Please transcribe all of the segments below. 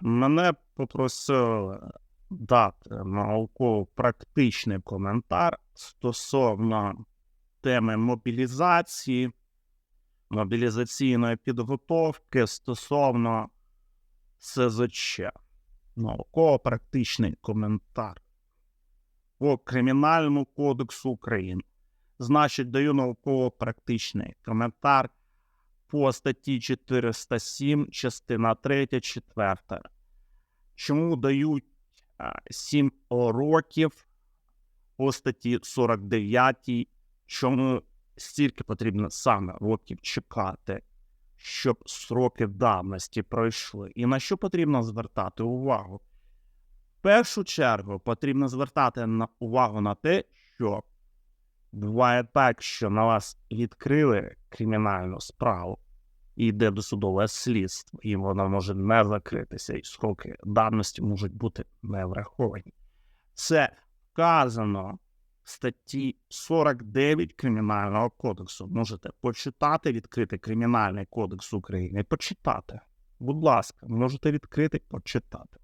Мене попросили дати науково-практичний коментар стосовно теми мобілізації, мобілізаційної підготовки стосовно СЗЧ. Науково-практичний коментар по Кримінальному кодексу України. Значить, даю науково-практичний коментар по статті 407, частина 3, 4. Чому дають 7 років по статті 49, чому стільки потрібно саме років чекати, щоб сроки давності пройшли, і на що потрібно звертати увагу? В першу чергу потрібно звертати увагу на те, що буває так, що на вас відкрили кримінальну справу і йде досудове слідство, і воно може не закритися, і сроки давності можуть бути не враховані. Це вказано в статті 49 Кримінального кодексу. Можете почитати, відкрити Кримінальний кодекс України. Почитати. Будь ласка, можете відкрити, почитати.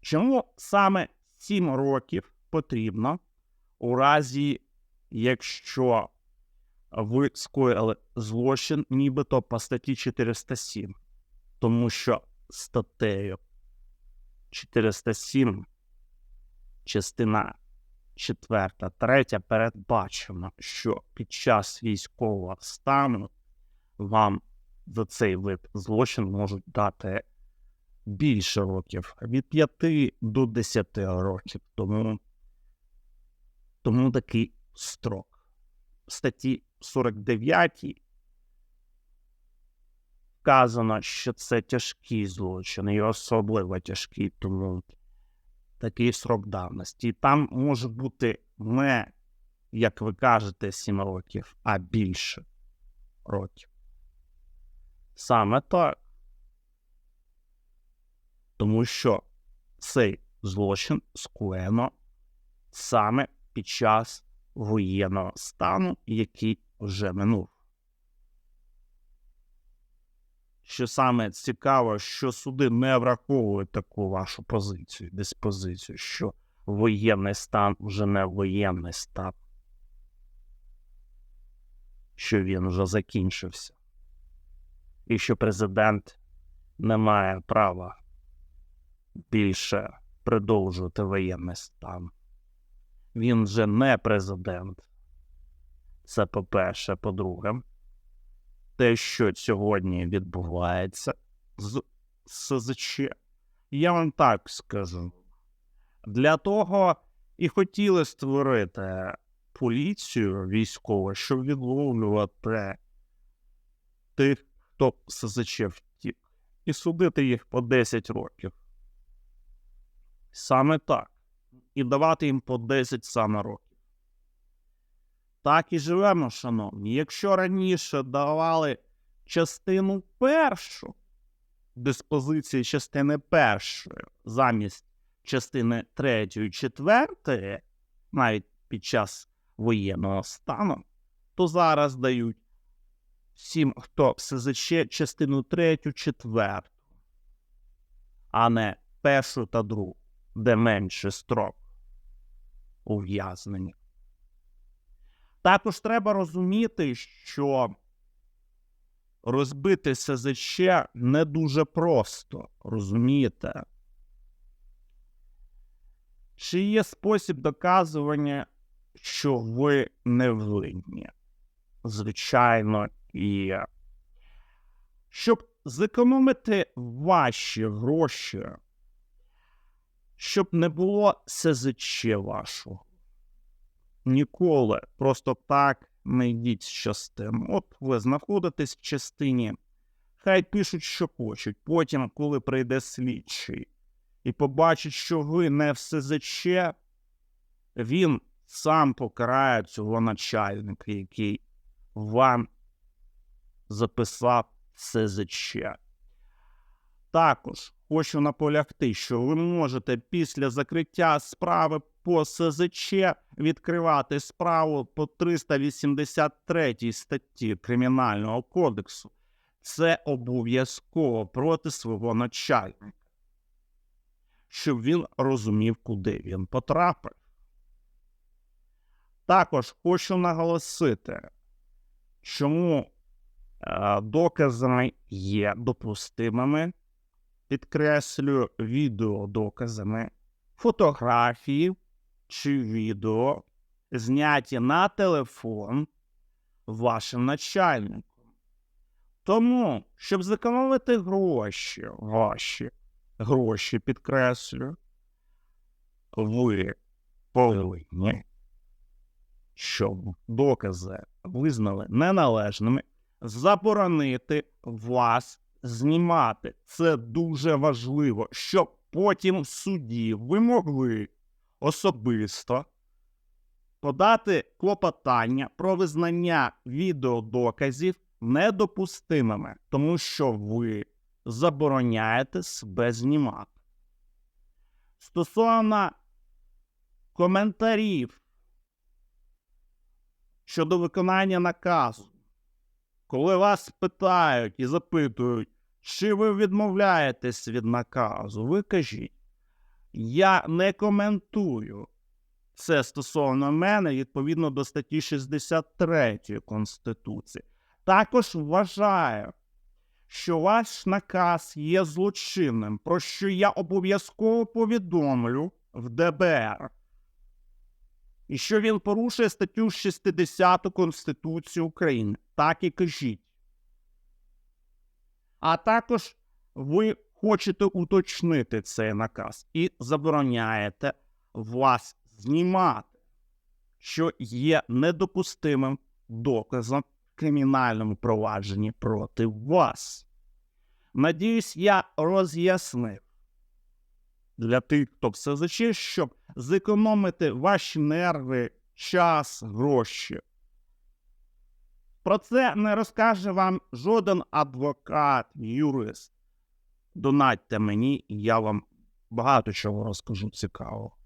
Чому саме 7 років потрібно у разі, якщо ви скоїли злочин, нібито по статті 407, тому що статтею 407, частина 4, 3 передбачено, що під час військового стану вам за цей вид злочин можуть дати більше років від 5 до 10 років. Тому, тому такий строк. Статті 49 вказано, що це тяжкий злочин і особливо тяжкий, тому такий срок давності. І там може бути не, як ви кажете, 7 років, а більше років. Саме так. Тому що цей злочин скоєно саме під час воєнного стану, який вже минув. Що саме цікаво, що суди не враховують таку вашу позицію, диспозицію, що воєнний стан вже не воєнний стан, що він вже закінчився, і що президент не має права більше продовжувати воєнний стан. Він вже не президент. Це по-перше, по-друге, те, що сьогодні відбувається з СЗЧ, я вам так скажу. Для того і хотіли створити поліцію військову, щоб відловлювати тих, хто СЗЧ втік, і судити їх по 10 років. Саме так. І давати їм по 10 саме років. Так і живемо, шановні. Якщо раніше давали частину першу, диспозиції частини першої замість частини третьої, четвертої, навіть під час воєнного стану, то зараз дають всім, хто СЗЧ частину третю, четверту, а не першу та другу, де менше строк ув'язнення. Також треба розуміти, що розбити СЗЧ не дуже просто, розумієте? Чи є спосіб доказування, що ви не винні? Звичайно, є. Щоб зекономити ваші гроші, щоб не було СЗЧ вашого. Ніколи просто так не йдіть з частин. От ви знаходитесь в частині, хай пишуть, що хочуть. Потім, коли прийде слідчий і побачить, що ви не в СЗЧ, він сам покарає цього начальника, який вам записав СЗЧ. Також хочу наполягти, що ви можете після закриття справи по СЗЧ відкривати справу по 383 статті Кримінального кодексу. Це обов'язково проти свого начальника. щоб він розумів, куди він потрапив. Також хочу наголосити, чому е, доказами є допустимими, підкреслюю відеодоказами, фотографії чи відео, зняті на телефон вашим начальником. Тому, щоб зекономити гроші, ваші гроші, підкреслю, ви повинні, щоб докази визнали неналежними, заборонити вас знімати. Це дуже важливо, щоб потім в суді ви могли особисто подати клопотання про визнання відеодоказів недопустимими, тому що ви забороняєте себе знімати. Стосовно коментарів щодо виконання наказу, коли вас питають і запитують, чи ви відмовляєтесь від наказу, ви кажіть, я не коментую. Це стосовно мене відповідно до статті 63 Конституції. Також вважаю, що ваш наказ є злочинним, про що я обов'язково повідомлю в ДБР, і що він порушує статтю 60 Конституції України. Так і кажіть. А також ви хочете уточнити цей наказ і забороняєте вас знімати, що є недопустимим доказом в кримінальному провадженні проти вас. Надіюсь, я роз'яснив для тих, хто все зачив, щоб зекономити ваші нерви, час, гроші. Про це не розкаже вам жоден адвокат, юрист. Донатьте мені, і я вам багато чого розкажу цікавого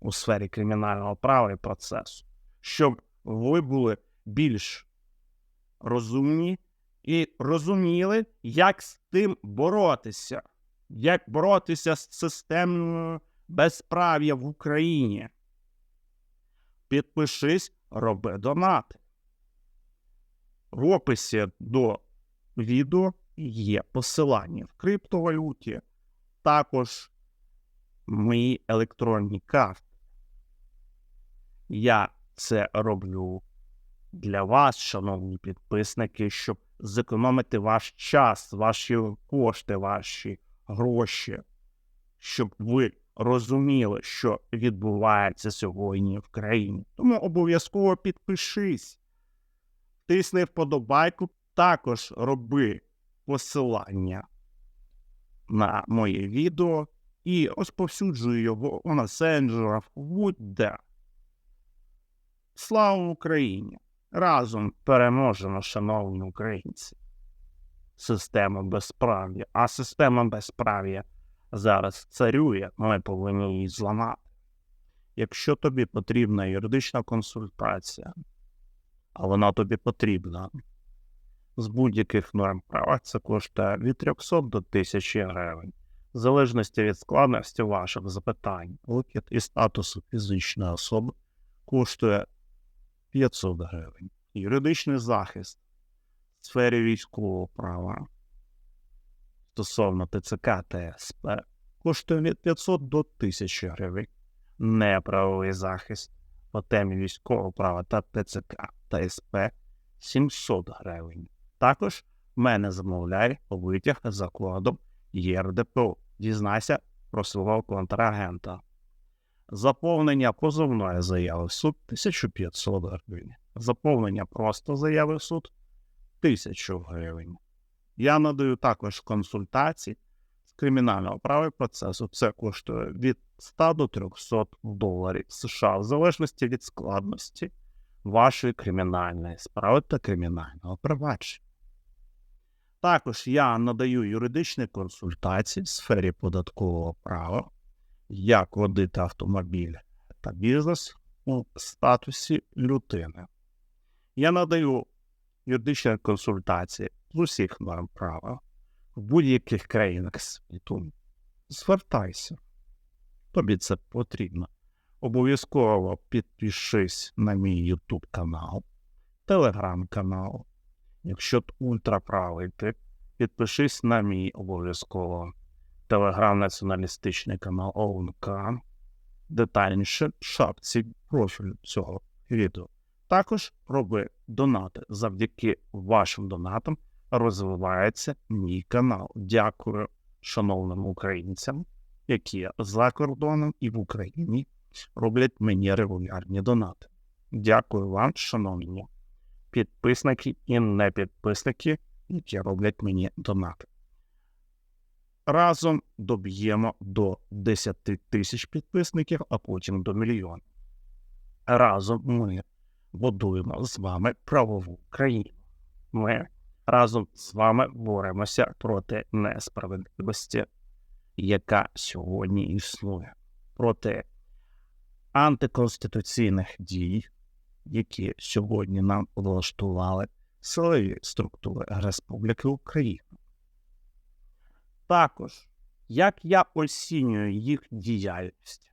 у сфері кримінального права і процесу, щоб ви були більш розумні і розуміли, як з тим боротися, як боротися з системою безправ'я в Україні. Підпишись, роби донати. В описі до відео є посилання в криптовалюті, також мої електронні карти. Я це роблю для вас, шановні підписники, щоб зекономити ваш час, ваші кошти, ваші гроші, щоб ви розуміли, що відбувається сьогодні в країні. Тому обов'язково підпишись, тисни вподобайку, також роби посилання на моє відео і розповсюджуй його у месенджерах будь-де. Слава Україні! Разом переможемо, шановні українці. Систему безправ'я. А система безправ'я зараз царює, ми повинні її зламати. Якщо тобі потрібна юридична консультація, а вона тобі потрібна з будь-яких норм права, це коштує від 300 до 1000 гривень, в залежності від складності ваших запитань, викид і статусу фізичної особи коштує 500 гривень. Юридичний захист в сфері військового права стосовно ТЦК та СП коштує від 500 до 1000 гривень. Неправовий захист по темі військового права та ТЦК та СП 700 гривень. Також в мене замовляє витяг за кодом ЄРДПО. Дізнайся про свого контрагента. Заповнення позовної заяви в суд 1500 гривень. Заповнення просто заяви в суд 1000 гривень. Я надаю також консультації з кримінального права і процесу. Це коштує від 100 до 300 доларів США, в залежності від складності вашої кримінальної справи та кримінального провадження. Також я надаю юридичні консультації в сфері податкового права, як водити автомобіль та бізнес у статусі людини. Я надаю юридичні консультації з усіх норм права в будь-яких країнах світу. Звертайся, тобі це потрібно. Обов'язково підпишись на мій YouTube канал, Telegram канал. Якщо ультраправий, ти підпишись на мій обов'язково телеграм-націоналістичний канал ОУНК. Детальніше в шапці профілю цього відео. Також роби донати. Завдяки вашим донатам розвивається мій канал. Дякую шановним українцям, які за кордоном і в Україні роблять мені регулярні донати. Дякую вам, шановні підписники і непідписники, які роблять мені донати. Разом доб'ємо до 10 тисяч підписників, а потім до мільйона. Разом ми будуємо з вами правову країну. Ми разом з вами боремося проти несправедливості, яка сьогодні існує, проти антиконституційних дій, які сьогодні нам влаштували силові структури Республіки Україна. Також, як я оцінюю їх діяльність,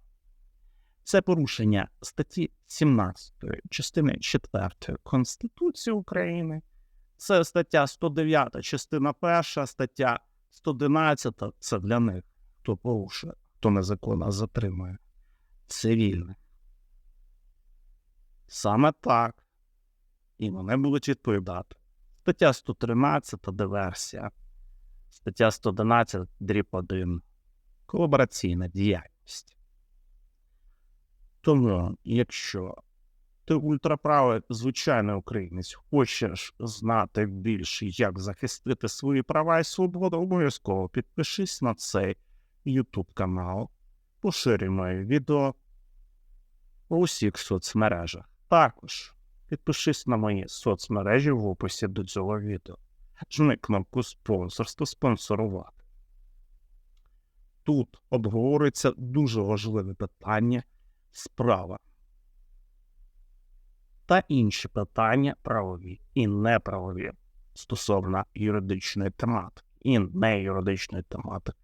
це порушення статті 17 частини 4 Конституції України, це стаття 109, частина 1, стаття 111 це для них, хто порушує, хто незаконно затримує цивільних. Саме так. І вони будуть відповідати. Стаття 113 диверсія, стаття 111 дріб 1. Колабораційна діяльність. Тому, якщо ти ультраправий звичайний українець, хочеш знати більше, як захистити свої права і свободу, обов'язково підпишись на цей YouTube канал, поширюй моє відео у всіх соцмережах. Також підпишись на мої соцмережі в описі до цього відео. Жми кнопку спонсорство спонсорувати. Тут обговорюється дуже важливе питання справа та інші питання правові і неправові стосовно юридичної тематики і неюридичної тематики.